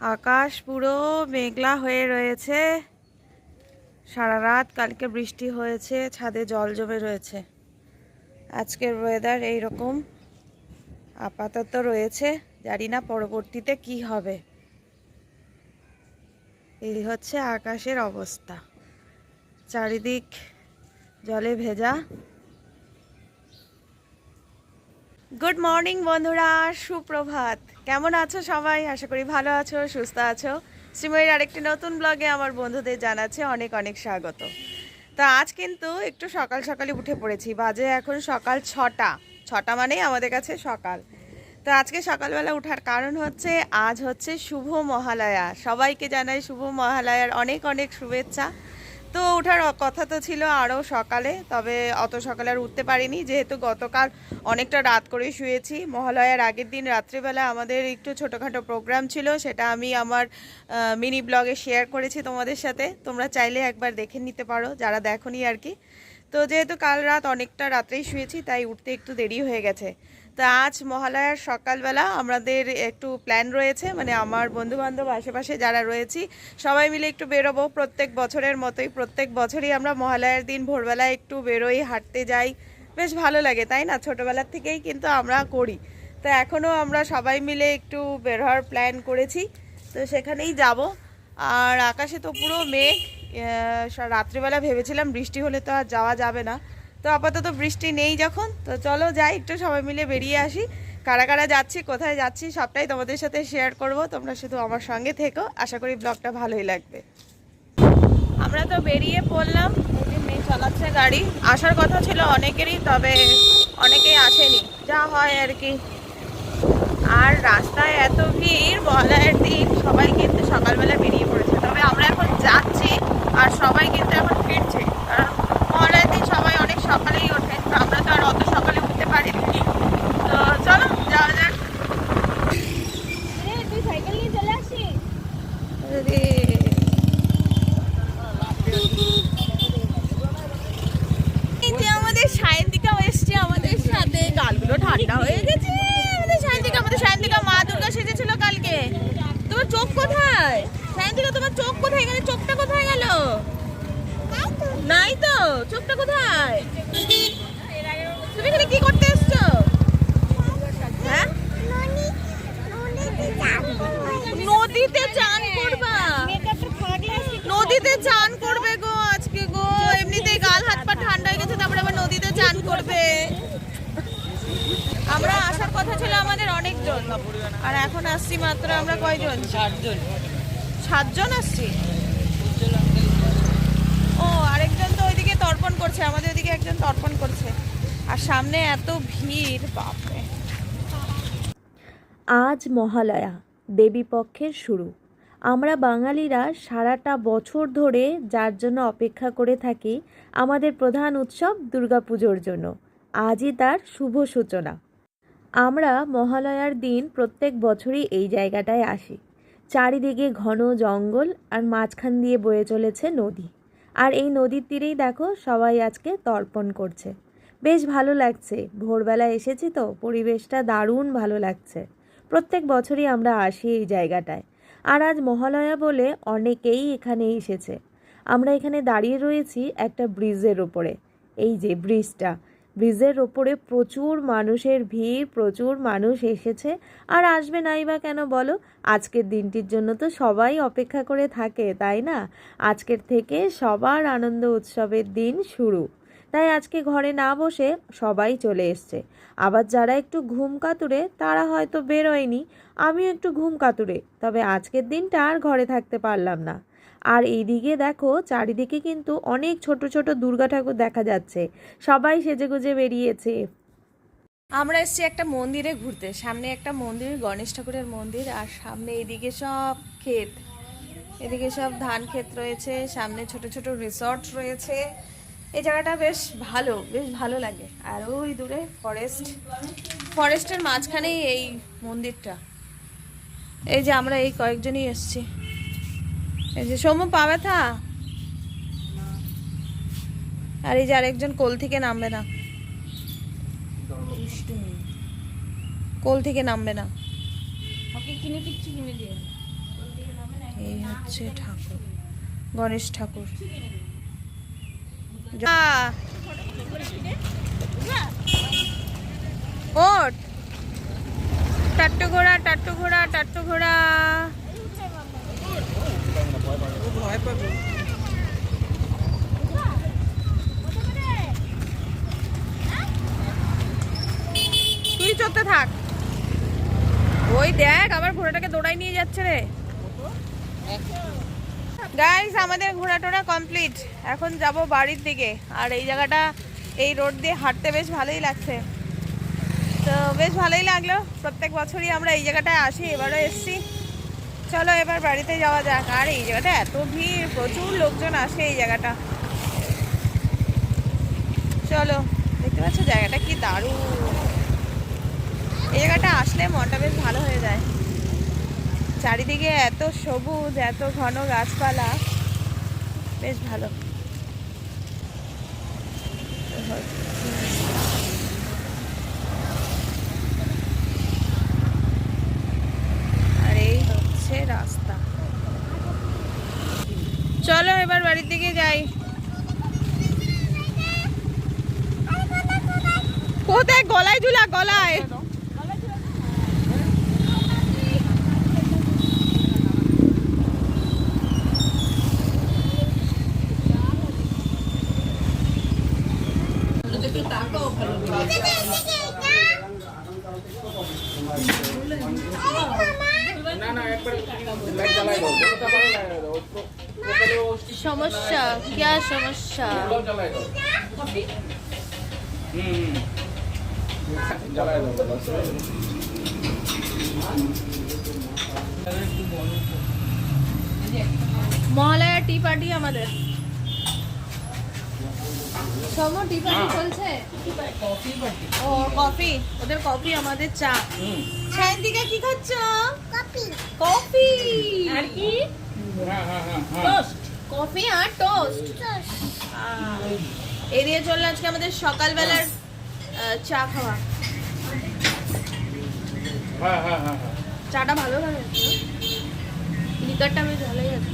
আকাশ পুরো মেঘলা হয়ে রয়েছে। সারা রাত কালকে বৃষ্টি হয়েছে, ছাদে জল জমে রয়েছে। আজকের ওয়েদার এইরকম। আপাতত রয়েছে, জানি না পরবর্তীতে কি হবে। এই হচ্ছে আকাশের অবস্থা। চারিদিক জলে ভেজা। গুড মর্নিং বন্ধুরা। সুপ্রভাত। কেমন আছো সবাই? আশা করি ভালো আছো, সুস্থ আছো। শ্রীময়ীর আরেকটি নতুন ব্লগে আমার বন্ধুদের জানাচ্ছে অনেক অনেক স্বাগত। তো আজ কিন্তু একটু সকাল সকালে উঠে পড়েছি। বাজে এখন সকাল ছটা। ছটা মানেই আমাদের কাছে সকাল। তো আজকে সকালবেলা উঠার কারণ হচ্ছে, আজ হচ্ছে শুভ মহালয়া। সবাইকে জানাই শুভ মহালয়ার অনেক অনেক শুভেচ্ছা। তো ওঠার কথা তো ছিল আরও সকালে, তবে অত সকালে আর উঠতে পারিনি। যেহেতু গতকাল অনেকটা রাত করেই শুয়েছি, মহালয়ার আগের দিন রাত্রিবেলা আমাদের একটু ছোটোখাটো প্রোগ্রাম ছিল, সেটা আমি আমার মিনি ব্লগে শেয়ার করেছি তোমাদের সাথে। তোমরা চাইলে একবার দেখে নিতে পারো, যারা দেখোনি আর কি। তো যেহেতু কাল রাত অনেকটা রাত্রেই শুয়েছি, তাই উঠতে একটু দেরি হয়ে গেছে। তো আজ মহালয়ার সকালবেলা আমাদের একটু প্ল্যান রয়েছে মানে আমার বন্ধু বান্ধব আশেপাশে যারা রয়েছি, সবাই মিলে একটু বেরোবো। প্রত্যেক বছরের মতোই প্রত্যেক বছরই আমরা মহালয়ার দিন ভোরবেলা একটু বেরোই, হাঁটতে যাই। বেশ ভালো লাগে, তাই না? ছোটোবেলার থেকেই কিন্তু আমরা করি। তো এখনও আমরা সবাই মিলে একটু বের হওয়ার প্ল্যান করেছি। তো সেখানেই যাব। আর আকাশে তো পুরো মেঘ রাত্রিবেলা ভেবেছিলাম বৃষ্টি হলে তো আর যাওয়া যাবে না। তো আপাতত বৃষ্টি নেই যখন, তো চলো যাই, একটু সবাই মিলে বেরিয়ে আসি। কারা কারা যাচ্ছি, কোথায় যাচ্ছি, সবটাই তোমাদের সাথে শেয়ার করব। তোমরা শুধু আমার সঙ্গে থেকো। আশা করি ব্লগটা ভালোই লাগবে। আমরা তো বেরিয়ে পড়লাম। মেয়ে চালাচ্ছে গাড়ি। আসার কথা ছিল অনেকেরই, তবে অনেকেই আসেনি। যা হয় আর কি। আর রাস্তায় এত ভিড় মহালয়ের দিন। সবাই কিন্তু সকালবেলা বেরিয়ে পড়েছে। তবে আমরা এখন যাচ্ছি, আর সবাই কিন্তু এখন ফিরছে। কারণ মহালয়ের দিন সবাই অনেক সকালেই ওঠে আমরা তো আর অত সকালে উঠতে পারিনি। তো চলো, যাওয়া যাক। তুই সাইকেল নিয়ে চলে আসিস? আমাদের সায়ন্তিকাও এসছে, আমাদের সাথে। গালগুলো ঠান্ডা হয়ে গেছে। আমাদের সায়ন্তিকা আমাদের সায়ন্তিকা, মা দুর্গা সেজেছিল কালকে। তোমার চোখ কোথায়? সায়ন্তিকা, তোমার চোখ কোথায়? এখানে চোখটা কোথায় গেল? নাই তো চোখটা কোথায়? তুমি এখানে কি করতে এসছো? হ্যাঁ? নদীতে চান করবা? নদীতে চান করবে গো আজকে গো এমনিতেই গাল হাত পা ঠান্ডা হয়ে গেছে তারপরে আবার নদীতে চান করবে। আমরা আসার কথা ছিল আমাদের অনেকজন। আর এখন আসছি মাত্র আমরা কয়জন? চারজন সাতজন আসছি ও আরেকজন তো ওইদিকে তর্পণ করছে, আমাদের ওদিকে একজন তর্পণ করছে। আর সামনে এত ভিড়, বাপরে। আজ মহালয়া দেবীপক্ষের শুরু। আমরা বাঙালিরা সারাটা বছর ধরে যার জন্য অপেক্ষা করে থাকি, আমাদের প্রধান উৎসব দুর্গাপুজোর জন্য। আজই তার শুভ সূচনা। আমরা মহালয়ার দিন প্রত্যেক বছরই এই জায়গাটায় আসি। চারিদিকে ঘন জঙ্গল আর মাঝখান দিয়ে বয়ে চলেছে নদী। আর এই নদীর তীরেই দেখো সবাই আজকে তর্পণ করছে। বেশ ভালো লাগছে। ভোরবেলা এসেছি তো, পরিবেশটা দারুণ ভালো লাগছে। প্রত্যেক বছরই আমরা আসি এই জায়গাটায়। আর আজ মহালয়া বলে অনেকেই এখানে এসেছে। আমরা এখানে দাঁড়িয়ে রয়েছি একটা ব্রিজের ওপরে এই যে ব্রিজটা ব্রিজের ওপরে প্রচুর মানুষের ভিড়, প্রচুর মানুষ এসেছে। আর আসবে নাই বা কেন বলো? আজকের দিনটির জন্য তো সবাই অপেক্ষা করে থাকে, তাই না? আজকের থেকে সবার আনন্দ উৎসবের দিন শুরু। তাই আজকে ঘরে না বসে সবাই চলে এসছে। আবার যারা একটু ঘুম কাতুরে, তারা হয়তো বেরোয়নি। আমিও একটু ঘুম কাতুরে, তবে আজকের দিনটা আর ঘরে থাকতে পারলাম না। আর এইদিকে দেখো, চারিদিকে কিন্তু অনেক ছোট ছোট দুর্গা ঠাকুর দেখা যাচ্ছে। সবাই সেজেগুজে বেরিয়েছে। আমরা এসেছি একটা মন্দিরে ঘুরতে। সামনে একটা মন্দির, গণেশ ঠাকুরের মন্দির, আর সামনে এদিকে সব ক্ষেত। এদিকে সব ধান ক্ষেত রয়েছে, সামনে ছোট ছোট রিসর্ট রয়েছে। এই জায়গাটা বেশ ভালো বেশ ভালো লাগে। আর ওই দূরে ফরেস্ট ফরেস্টের মাঝখানেই এই মন্দিরটা। এই যে আমরা এই কয়েকজনই এসেছি। এই যে সৌম্য পা ব্যথা? আর এই যে আরেকজন কোল থেকে নামবে না। কোল থেকে নামবে না। এই হচ্ছে ঠাকুর গণেশ ঠাকুর। ওঠ। টাট্টু ঘোড়া টাট্টু ঘোড়া টাট্টু ঘোড়া। তুই চড়তে থাক। ওই দেখ, আবার ঘোড়াটাকে দৌড়াই নিয়ে যাচ্ছে রে। গাইস আমাদের ঘোরা কমপ্লিট এখন যাব বাড়ির দিকে। আর এই জায়গাটা, এই রোড দিয়ে হাঁটতে বেশ ভালোই লাগছে। তো বেশ ভালোই লাগল। প্রত্যেক বছরই আমরা এই জায়গাটায় আসি, এবারও এসছি। চলো এবার বাড়িতে যাওয়া যাক। আর এই জায়গাটা এত ভিড়, প্রচুর লোকজন আসে এই জায়গাটা। চলো, দেখতে পাচ্ছ জায়গাটা কি দারুণ। এই জায়গাটা আসলে মনটা বেশ ভালো হয়ে যায়। চারিদিকে এত সবুজ, এত ঘন গাছপালা, বেশ ভালো আর এই হচ্ছে রাস্তা চলো এবার বাড়ির দিকে যাই কোথায় গলায় ঝুলা গলায়। সমস্যা? क्या সমস্যা? মহালয়া টি পার্টি আমাদের। সম টি পার্টি চলছে? ও কফি ওদের কফি আমাদের চা। সায়ন্তিকা কি খাচ্ছ? কফি কফি আর কি? টোস্ট কফি আর টোস্ট এড়িয়ে চলল আজকে আমাদের সকালবেলার চা খাওয়া। হ্যাঁ হ্যাঁ হ্যাঁ চাটা ভালো লাগে লিকারটা বেশ ভালোই আছে।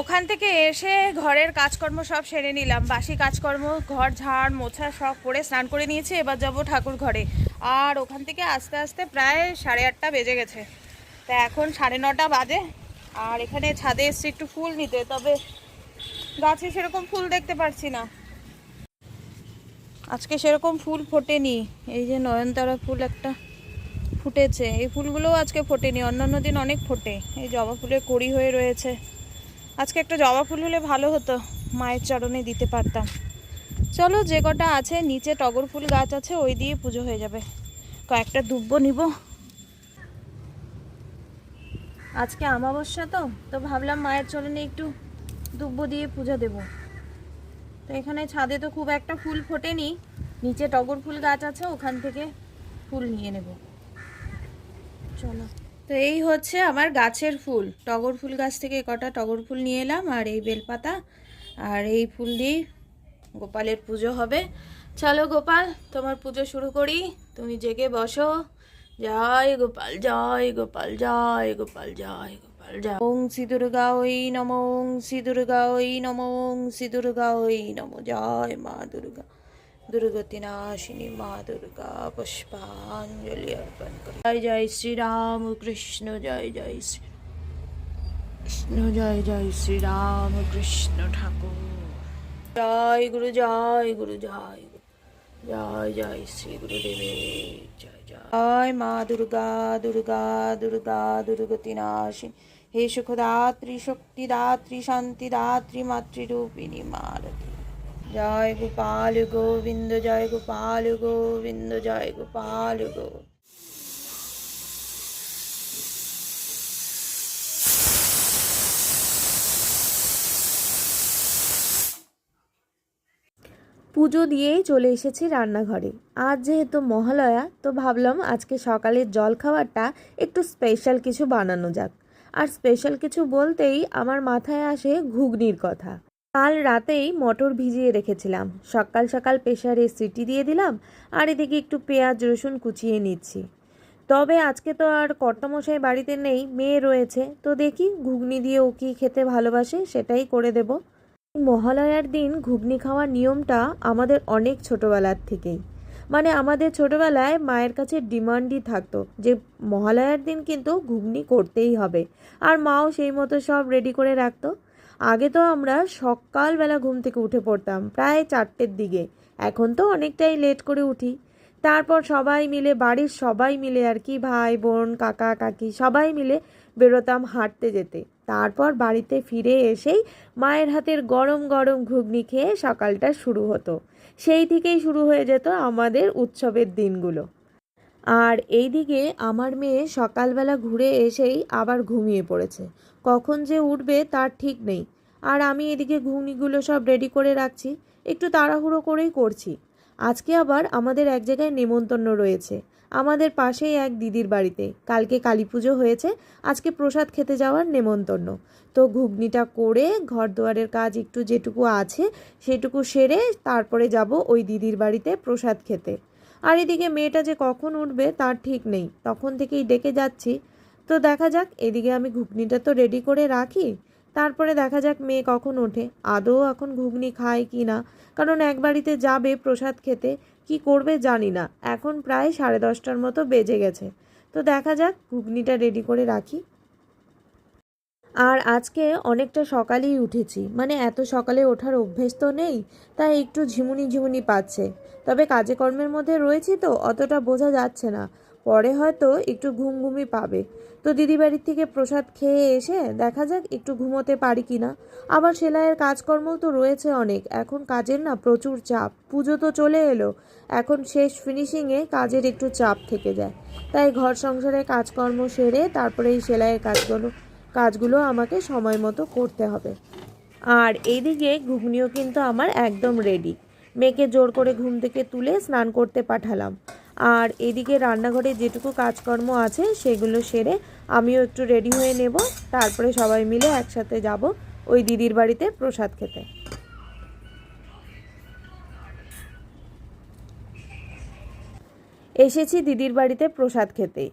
ওখান থেকে এসে ঘরের কাজকর্ম সব সেরে নিলাম। বাসি কাজকর্ম ঘর ঝাড় মোছা সব করে স্নান করে নিয়েছি এবার যাব ঠাকুর ঘরে। আর ওখান থেকে আস্তে আস্তে প্রায় সাড়ে আটটা বেজে গেছে। তা এখন সাড়ে নটা বাজে। আর এখানে ছাদে এসছি একটু ফুল নিতে তবে গাছে সেরকম ফুল দেখতে পারছি না। আজকে সেরকম ফুল ফোটেনি। এই যে নয়নতারা ফুল একটা ফুটেছে। এই ফুলগুলোও আজকে ফোটেনি, অন্যান্য দিন অনেক ফোটে। এই জবা ফুলের কড়ি হয়ে রয়েছে। আজকে একটা জবা ফুল হলে ভালো হতো, মায়ের চরণে দিতে পারতাম। চলো যে কটা আছে, নিচে টগর ফুল গাছ আছে, ওই দিয়ে পুজো হয়ে যাবে। কয়েকটা দুব্ব নিব। আজকে আমাবস্যা তো তো ভাবলাম মায়ের চরণে একটু দুব্ব দিয়ে পুজো দেব। তো এখানে ছাদে তো খুব একটা ফুল ফোটেনি, নিচে টগর ফুল গাছ আছে, ওখান থেকে ফুল নিয়ে নেব। চলো। তো এই হচ্ছে আমার গাছের ফুল। টগর ফুল গাছ থেকে কটা টগর ফুল নিয়ে এলাম আর এই বেলপাতা আর এই ফুল দিয়ে গোপালের পুজো হবে। চলো গোপাল, তোমার পুজো শুরু করি। তুমি জেগে বসো। জয় গোপাল জয় গোপাল জয় গোপাল জয় গোপাল, জয়। ওং শ্রী দুর্গা ওই নম, ওং শ্রী দুর্গা ওই নম, ওং শ্রী দুর্গা ওই নম। জয় মা দুর্গা। দুর্গতি নাশিনী মা দুর্গা পুষ্পাঞ্জলি অর্পণ করি জয় জয় শ্রীরাম কৃষ্ণ জয় জয় শ্রী কৃষ্ণ জয় জয় শ্রীরাম কৃষ্ণ ঠাকুর জয় গুরু জয় গুরু জয়। জয় জয় শ্রী গুরুদেবের জয় জয় মা দুর্গা দুর্গা দুর্গা দুর্গতি নাশিনী হে সুখদাত্রী শক্তিদাত্রী শান্তিদাত্রী মাতৃরূপিণী মারতি জয় গোপাল গোবিন্দ, জয় গোপাল গোবিন্দ, জয় গোপাল গো। পুজো দিয়েই চলে এসেছি রান্নাঘরে। আজ যেহেতু মহালয়া, তো ভাবলাম আজকে সকালের জল খাবারটা একটু স্পেশাল কিছু বানানো যাক। আর স্পেশাল কিছু বলতেই আমার মাথায় আসে ঘুগনির কথা। কাল রাতেই মটর ভিজিয়ে রেখেছিলাম। সকাল সকাল প্রেশারে সিটি দিয়ে দিলাম আর এদিকে একটু পেঁয়াজ, রসুন কুচিয়ে নিচ্ছি। তবে আজকে তো আর কর্তামশাই বাড়িতে নেই, মেয়ে রয়েছে। তো দেখি ঘুগনি দিয়ে ও কী খেতে ভালোবাসে সেটাই করে দেব। মহালয়ার দিন ঘুগনি খাওয়ার নিয়মটা আমাদের অনেক ছোটোবেলার থেকেই। মানে আমাদের ছোটোবেলায় মায়ের কাছে ডিমান্ডই থাকতো যে মহালয়ার দিন কিন্তু ঘুগনি করতেই হবে। আর মাও সেই মতো সব রেডি করে রাখতো। আগে তো আমরা সকালবেলা ঘুম থেকে উঠে পড়তাম, প্রায় চারটের দিকে। এখন তো অনেকটাই লেট করে উঠি। তারপর সবাই মিলে, বাড়ির সবাই মিলে আর কি, ভাই, বোন, কাকা, কাকি, সবাই মিলে বেরোতাম হাঁটতে যেতে। তারপর বাড়িতে ফিরে এসেই মায়ের হাতের গরম গরম ঘুগনি খেয়ে সকালটা শুরু হতো। সেই থেকেই শুরু হয়ে যেত আমাদের উৎসবের দিনগুলো। আর এইদিকে আমার মেয়ে সকালবেলা ঘুরে এসেই আবার ঘুমিয়ে পড়েছে। কখন যে উঠবে তার ঠিক নেই। আর আমি এদিকে ঘুগনিগুলো সব রেডি করে রাখছি, একটু তাড়াহুড়ো করেই করছি। আজকে আবার আমাদের এক জায়গায় নেমন্তন্ন রয়েছে। আমাদের পাশেই এক দিদির বাড়িতে। কালকে কালী পুজো হয়েছে, আজকে প্রসাদ খেতে যাওয়ার নেমন্তন্ন। তো ঘুগনিটা করে ঘর দুয়ারের কাজ একটু যেটুকু আছে সেটুকু সেরে তারপরে যাব ওই দিদির বাড়িতে প্রসাদ খেতে। আর এদিকে মেয়েটা যে কখন উঠবে তার ঠিক নেই। তখন থেকেই ডেকে যাচ্ছি তো দেখা যাক, এদিকে আমি ঘুগনিটা তো রেডি করে রাখি। তারপরে দেখা যাক মেয়ে কখন ওঠে। আদৌ এখন ঘুগনি খায় কি না? কারণ এক বাড়িতে যাবে প্রসাদ খেতে, কি করবে জানি না। এখন প্রায় সাড়ে দশটার মতো বেজে গেছে। তো দেখা যাক, ঘুগনিটা রেডি করে রাখি। আর আজকে অনেকটা সকালেই উঠেছি। মানে এত সকালে ওঠার অভ্যেস তো নেই, তাই একটু ঝিমুনি ঝিমুনি পাচ্ছে। তবে কাজে কর্মের মধ্যে রয়েছি তো, অতটা বোঝা যাচ্ছে না। পরে হয়তো একটু ঘুম ঘুমি পাবে। তো দিদি বাড়ির থেকে প্রসাদ খেয়ে এসে দেখা যাক একটু ঘুমোতে পারি কি না। আবার সেলাইয়ের কাজকর্মও তো রয়েছে অনেক। এখন কাজের না প্রচুর চাপ। পুজো তো চলে এলো। এখন শেষ ফিনিশিংয়ে কাজের একটু চাপ থেকে যায়। তাই ঘর সংসারে কাজকর্ম সেরে তারপরে এই সেলাইয়ের কাজগুলো কাজগুলো আমাকে সময় মতো করতে হবে। আর এইদিকে ঘুগনিও কিন্তু আমার একদম রেডি মেয়েকে জোর করে ঘুম থেকে তুলে স্নান করতে পাঠালাম। আর এদিকে রান্নাঘরে যেটুকু কাজকর্ম আছে সেগুলো সেরে আমিও একটু রেডি হয়ে নেব। তারপরে সবাই মিলে একসাথে যাব ওই দিদির বাড়িতে প্রসাদ খেতে। এসেছি দিদির বাড়িতে প্রসাদ খেতে।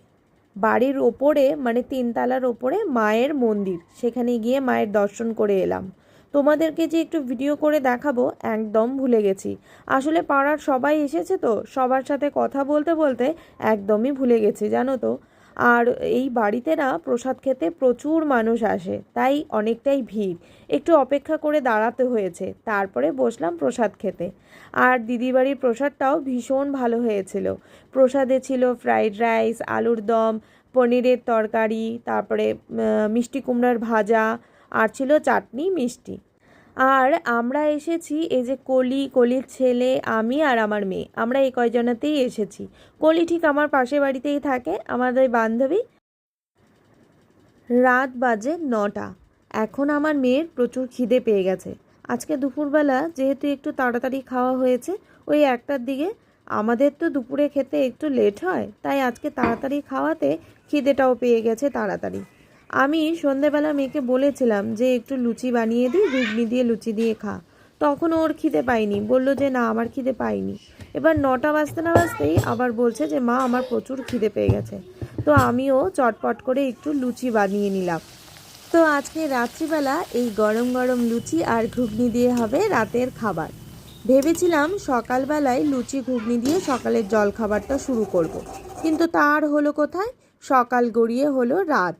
বাড়ির ওপরে মানে তিনতলার ওপরে মায়ের মন্দির। সেখানে গিয়ে মায়ের দর্শন করে এলাম। তোমাদেরকে যে একটু ভিডিও করে দেখাবো, একদম ভুলে গেছি। আসলে পাড়ার সবাই এসেছে তো, সবার সাথে কথা বলতে বলতে একদমই ভুলে গেছি, জানো তো। আর এই বাড়িতে না প্রসাদ খেতে প্রচুর মানুষ আসে, তাই অনেকটাই ভিড়। একটু অপেক্ষা করে দাঁড়াতে হয়েছে, তারপরে বসলাম প্রসাদ খেতে। আর দিদি বাড়ির প্রসাদটাও ভীষণ ভালো হয়েছিল। প্রসাদে ছিল ফ্রাইড রাইস আলুর দম, পনিরের তরকারি, তারপরে মিষ্টি কুমড়ার ভাজা আর ছিল চাটনি, মিষ্টি। আর আমরা এসেছি এই যে কলি, কলির ছেলে, আমি আর আমার মেয়ে। আমরা এই কয়জনাতেই এসেছি। কলি ঠিক আমার পাশের বাড়িতেই থাকে, আমাদের বান্ধবী। রাত বাজে নটা। এখন আমার মেয়ের প্রচুর খিদে পেয়ে গেছে। আজকে দুপুরবেলা যেহেতু একটু তাড়াতাড়ি খাওয়া হয়েছে, ওই একটার দিকে আমাদের তো দুপুরে খেতে একটু লেট হয়, তাই আজকে তাড়াতাড়ি খাওয়াতে খিদেটাও পেয়ে গেছে তাড়াতাড়ি। আমি সন্ধেবেলা মেয়েকে বলেছিলাম যে একটু লুচি বানিয়ে দিই ঘুগনি দিয়ে লুচি দিয়ে খা। তখন ওর খিদে পাইনি, বলল যে না, আমার খিদে পাইনি। এবার নটা বাজতে না বাজতেই আবার বলছে যে, মা, আমার প্রচুর খিদে পেয়ে গেছে। তো আমিও চটপট করে একটু লুচি বানিয়ে নিলাম। তো আজকে রাত্রিবেলা এই গরম গরম লুচি আর ঘুগনি দিয়ে হবে রাতের খাবার। ভেবেছিলাম সকালবেলায় লুচি, ঘুগনি দিয়ে সকালের জল খাবারটা শুরু করব। কিন্তু তার হলো কোথায়? সকাল গড়িয়ে হলো রাত।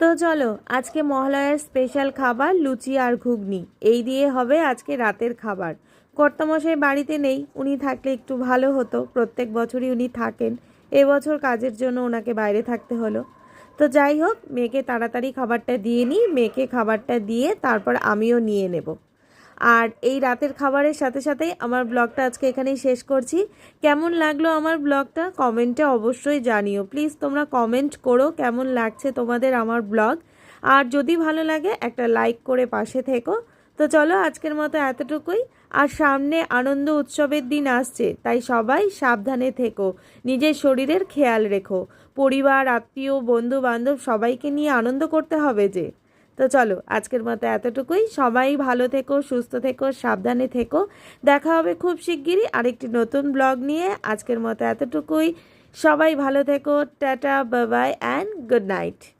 তো চলো, আজকে মহালয়ার স্পেশাল খাবার লুচি আর ঘুগনি। এই দিয়ে হবে আজকে রাতের খাবার। কর্তামশাই বাড়িতে নেই, উনি থাকলে একটু ভালো হতো। প্রত্যেক বছরই উনি থাকেন। এবছর কাজের জন্য ওনাকে বাইরে থাকতে হলো। তো যাই হোক, মেয়েকে তাড়াতাড়ি খাবারটা দিয়ে নিই, মেয়েকে খাবারটা দিয়ে তারপর আমিও নিয়ে নেব। আর এই রাতের খাবারের সাথে সাথেই আমার ব্লগটা আজকে এখানেই শেষ করছি। কেমন লাগল আমার ব্লগটা? কমেন্টে অবশ্যই জানিও। প্লিজ তোমরা কমেন্ট করো কেমন লাগছে তোমাদের আমার ব্লগ। আর যদি ভালো লাগে, একটা লাইক করে পাশে থেকো। তো চলো আজকের মতো এতটুকুই। আর সামনে আনন্দ উৎসবের দিন আসছে, তাই সবাই সাবধানে থেকো। নিজের শরীরের খেয়াল রেখো। পরিবার, আত্মীয় বন্ধু বান্ধব সবাইকে নিয়ে আনন্দ করতে হবে যে। তো চলো, আজকের মতো এতটুকুই। সবাই ভালো থেকো, সুস্থ থেকো, সাবধানে থেকো। দেখা হবে খুব শিগগিরই আরেকটি নতুন ব্লগ নিয়ে। আজকের মতো এতটুকুই। সবাই ভালো থেকো। টাটা বাবাই অ্যান্ড গুড নাইট